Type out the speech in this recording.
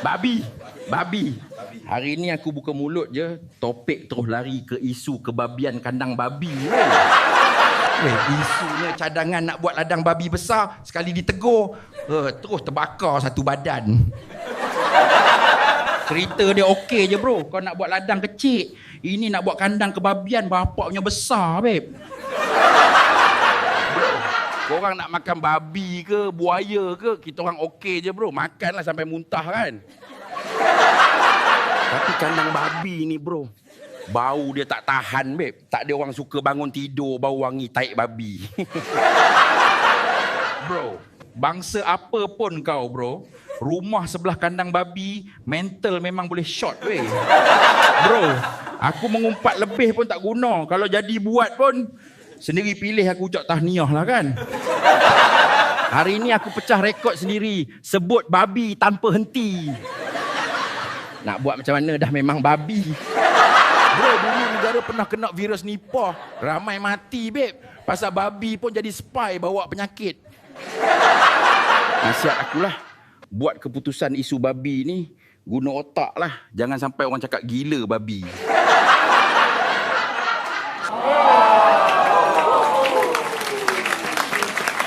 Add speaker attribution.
Speaker 1: Babi. Babi. Hari ni aku buka mulut je, topik terus lari ke isu kebabian kandang babi. Weh, isunya cadangan nak buat ladang babi besar, sekali ditegur, uh, terus terbakar satu badan. Cerita dia okey je bro. Kau nak buat ladang kecil. Ini nak buat kandang kebabian bapak punya besar, babe. Korang nak makan babi ke, buaya ke, kita orang okey je bro. Makanlah sampai muntah kan. Tapi kandang babi ni bro. Bau dia tak tahan, babe. Tak ada orang suka bangun tidur bau wangi taik babi. bro, bangsa apa pun kau bro. Rumah sebelah kandang babi, mental memang boleh shot weh. Bro, aku mengumpat lebih pun tak guna. Kalau jadi buat pun, sendiri pilih aku ucap tahniah lah kan. Hari ni aku pecah rekod sendiri. Sebut babi tanpa henti. Nak buat macam mana dah memang babi. Bro, dulu negara pernah kena virus Nipah. Ramai mati, babe. Pasal babi pun jadi spy bawa penyakit. Nasihat akulah. Buat keputusan isu babi ni, guna otak lah. Jangan sampai orang cakap gila babi.